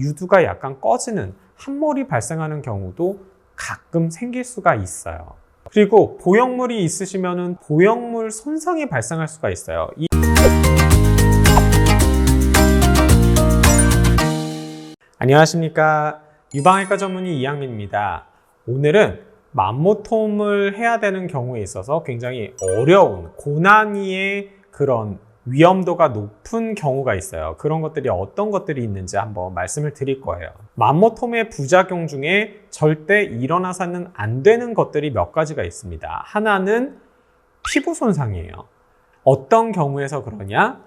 유두가 약간 꺼지는 함몰이 발생하는 경우도 가끔 생길 수가 있어요. 그리고 보형물이 있으시면은 보형물 손상이 발생할 수가 있어요. 이 안녕하십니까. 유방외과 전문의 이양민입니다. 오늘은 맘모톰을 해야 되는 경우에 있어서 굉장히 어려운 고난이의 그런 위험도가 높은 경우가 있어요. 그런 것들이 어떤 것들이 있는지 한번 말씀을 드릴 거예요. 맘모톰의 부작용 중에 절대 일어나서는 안 되는 것들이 몇 가지가 있습니다. 하나는 피부 손상이에요. 어떤 경우에서 그러냐?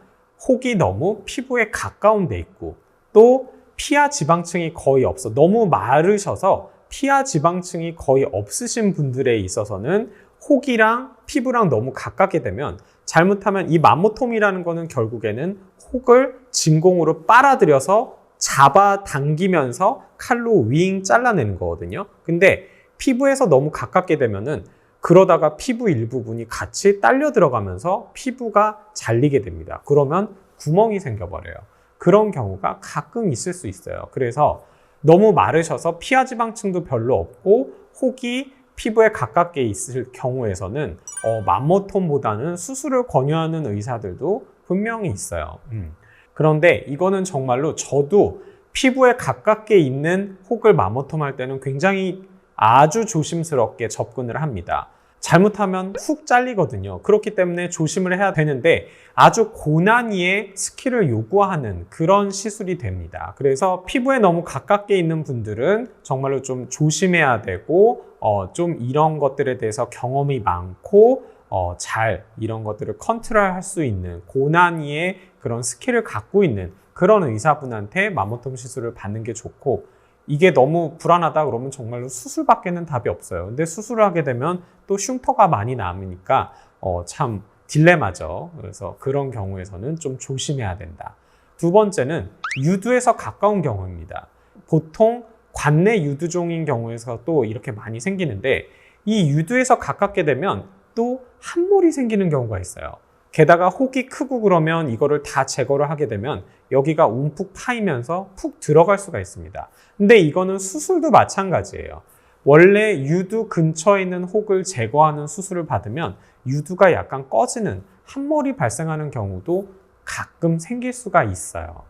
혹이 너무 피부에 가까운 데 있고 또 피하 지방층이 거의 없어. 너무 마르셔서 피하 지방층이 거의 없으신 분들에 있어서는 혹이랑 피부랑 너무 가깝게 되면 잘못하면 이 맘모톰이라는 거는 결국에는 혹을 진공으로 빨아들여서 잡아 당기면서 칼로 윙 잘라내는 거거든요. 근데 피부에서 너무 가깝게 되면은 그러다가 피부 일부분이 같이 딸려 들어가면서 피부가 잘리게 됩니다. 그러면 구멍이 생겨버려요. 그런 경우가 가끔 있을 수 있어요. 그래서 너무 마르셔서 피하 지방층도 별로 없고 혹이 피부에 가깝게 있을 경우에서는 어, 맘모톰보다는 수술을 권유하는 의사들도 분명히 있어요. 음. 그런데 이거는 정말로 저도 피부에 가깝게 있는 혹을 맘모톰 할 때는 굉장히 아주 조심스럽게 접근을 합니다. 잘못하면 훅 잘리거든요. 그렇기 때문에 조심을 해야 되는데 아주 고난이의 스킬을 요구하는 그런 시술이 됩니다. 그래서 피부에 너무 가깝게 있는 분들은 정말로 좀 조심해야 되고 어, 좀 이런 것들에 대해서 경험이 많고 어, 잘 이런 것들을 컨트롤할 수 있는 고난이의 그런 스킬을 갖고 있는 그런 의사분한테 마모톰 시술을 받는 게 좋고 이게 너무 불안하다 그러면 정말로 수술밖에는 답이 없어요. 근데 수술을 하게 되면 또 흉터가 많이 남으니까 어, 참 딜레마죠. 그래서 그런 경우에서는 좀 조심해야 된다. 두 번째는 유두에서 가까운 경우입니다. 보통 관내 유두종인 경우에서 또 이렇게 많이 생기는데 이 유두에서 가깝게 되면 또 함몰이 생기는 경우가 있어요. 게다가 혹이 크고 그러면 이거를 다 제거를 하게 되면 여기가 움푹 파이면서 푹 들어갈 수가 있습니다. 근데 이거는 수술도 마찬가지예요. 원래 유두 근처에 있는 혹을 제거하는 수술을 받으면 유두가 약간 꺼지는 함몰이 발생하는 경우도 가끔 생길 수가 있어요.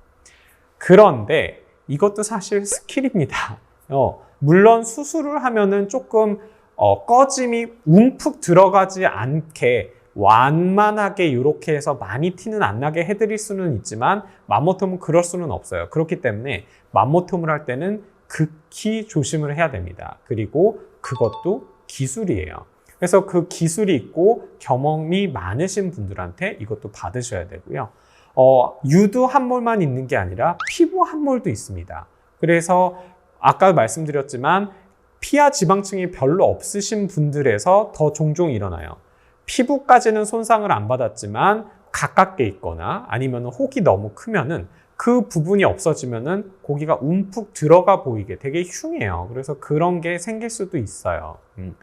그런데 이것도 사실 스킬입니다. 어, 물론 수술을 하면은 조금 어, 꺼짐이 움푹 들어가지 않게 완만하게 이렇게 해서 많이 티는 안 나게 해드릴 수는 있지만 맘모톰은 그럴 수는 없어요. 그렇기 때문에 맘모톰을 할 때는 극히 조심을 해야 됩니다. 그리고 그것도 기술이에요. 그래서 그 기술이 있고 경험이 많으신 분들한테 이것도 받으셔야 되고요. 어, 유두 함몰만 있는 게 아니라 피부 함몰도 있습니다. 그래서 아까 말씀드렸지만 피하 지방층이 별로 없으신 분들에서 더 종종 일어나요. 피부까지는 손상을 안 받았지만 가깝게 있거나 아니면 혹이 너무 크면은 그 부분이 없어지면은 고기가 움푹 들어가 보이게 되게 흉해요. 그래서 그런 게 생길 수도 있어요. 음.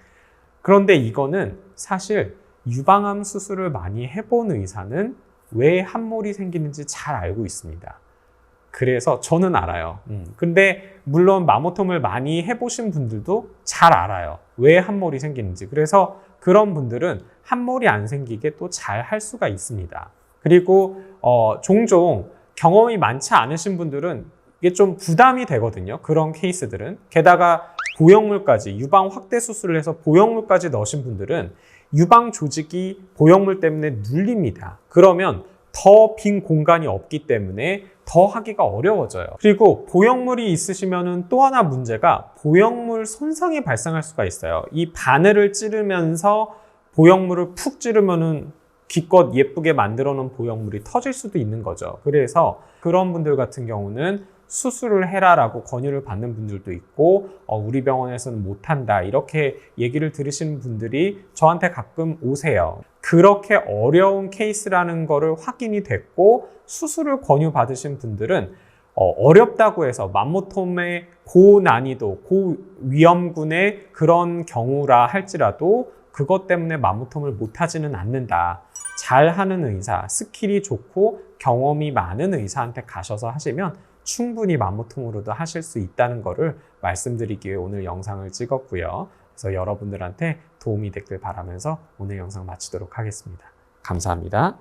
그런데 이거는 사실 유방암 수술을 많이 해본 의사는 왜 함몰이 생기는지 잘 알고 있습니다. 그래서 저는 알아요. 음. 근데 물론 마모톰을 많이 해보신 분들도 잘 알아요. 왜 함몰이 생기는지. 그래서 그런 분들은 함몰이 안 생기게 또 잘 할 수가 있습니다. 그리고 어, 종종 경험이 많지 않으신 분들은 이게 좀 부담이 되거든요. 그런 케이스들은. 게다가 보형물까지 유방 확대 수술을 해서 보형물까지 넣으신 분들은 유방 조직이 보형물 때문에 눌립니다. 그러면 더 빈 공간이 없기 때문에 더 하기가 어려워져요. 그리고 보형물이 있으시면은 또 하나 문제가 보형물 손상이 발생할 수가 있어요. 이 바늘을 찌르면서 보형물을 푹 찌르면은 기껏 예쁘게 만들어 놓은 보형물이 터질 수도 있는 거죠. 그래서 그런 분들 같은 경우는 수술을 해라라고 권유를 받는 분들도 있고 어, 우리 병원에서는 못한다 이렇게 얘기를 들으시는 분들이 저한테 가끔 오세요. 그렇게 어려운 케이스라는 거를 확인이 됐고 수술을 권유 받으신 분들은 어, 렵다고 해서 맘모톰의 고난이도, 고위험군의 그런 경우라 할지라도 그것 때문에 맘모톰을 못하지는 않는다. 잘하는 의사, 스킬이 좋고 경험이 많은 의사한테 가셔서 하시면 충분히 맘모톰으로도 하실 수 있다는 거를 말씀드리기 위해 오늘 영상을 찍었고요. 그래서 여러분들한테 도움이 됐길 바라면서 오늘 영상 마치도록 하겠습니다. 감사합니다.